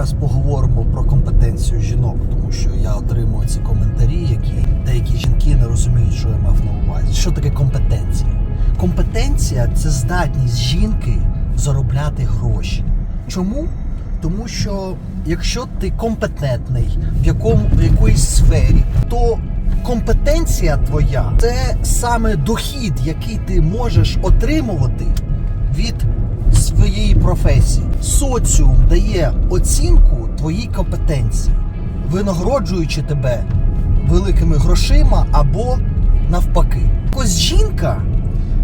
Зараз поговоримо про компетенцію жінок, тому що я отримую ці коментарі, які деякі жінки не розуміють, що я мав на увазі. Що таке компетенція? Компетенція це здатність жінки заробляти гроші. Чому? Тому що якщо ти компетентний в якому в якоїсь сфері, то компетенція твоя це саме дохід, який ти можеш отримувати від своєї професії. Соціум дає оцінку твоїй компетенції, винагороджуючи тебе великими грошима або навпаки. Ось жінка,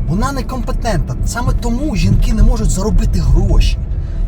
вона некомпетентна. Саме тому жінки не можуть заробити гроші.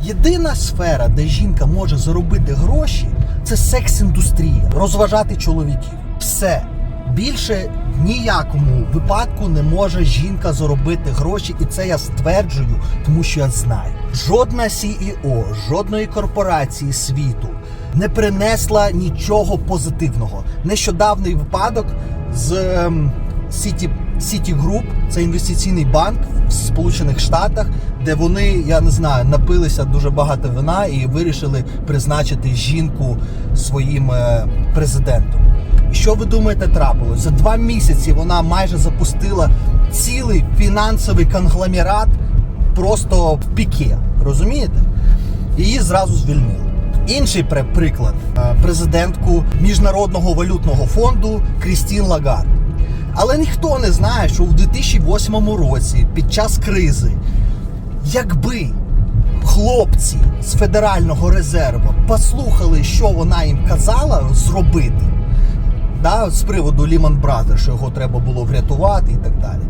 Єдина сфера, де жінка може заробити гроші, це секс-індустрія, розважати чоловіків. Все. Більше ніякому випадку не може жінка заробити гроші, і це я стверджую, тому що я знаю. Жодна CEO, жодної корпорації світу не принесла нічого позитивного. Нещодавний випадок з ем, City, City Group, це інвестиційний банк в Сполучених Штатах, де вони, я не знаю, напилися дуже багато вина і вирішили призначити жінку своїм е, президентом. І що ви думаєте трапилось? За два місяці вона майже запустила цілий фінансовий конгломерат просто в піке. Розумієте? Її зразу звільнили. Інший приклад Е, президентку Міжнародного валютного фонду Крістін Лагард. Але ніхто не знає, що у 2008 році, під час кризи, якби хлопці з Федерального резерву послухали, що вона їм казала зробити, да, з приводу Lehman Brothers, що його треба було врятувати і так далі,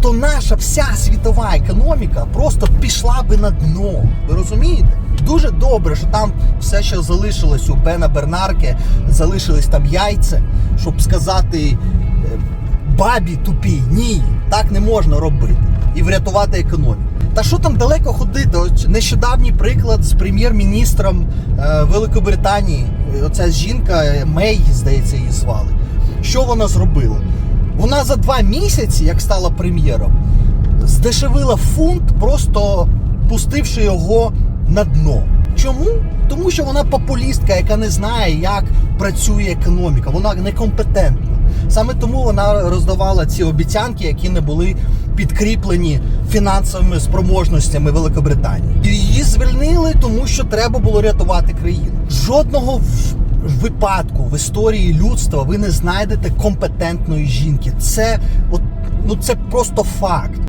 то наша вся світова економіка просто пішла би на дно. Ви розумієте? Дуже добре, що там все, що залишилось у Бена Бернарке, залишились там яйця, щоб сказати бабі тупій, ні, так не можна робити і врятувати економіку. Та що там далеко ходити? Ось нещодавній приклад з прем'єр-міністром е, Великобританії. Оця жінка Мей, здається, її звали. Що вона зробила? Вона за два місяці, як стала прем'єром, здешевила фунт, просто пустивши його на дно. Чому? Тому що вона популістка, яка не знає, як працює економіка. Вона некомпетентна. Саме тому вона роздавала ці обіцянки, які не були підкріплені фінансовими спроможностями Великобританії. І її звільнили, тому що треба було рятувати країну. Жодного випадку в історії людства ви не знайдете компетентної жінки. Це от ну це просто факт.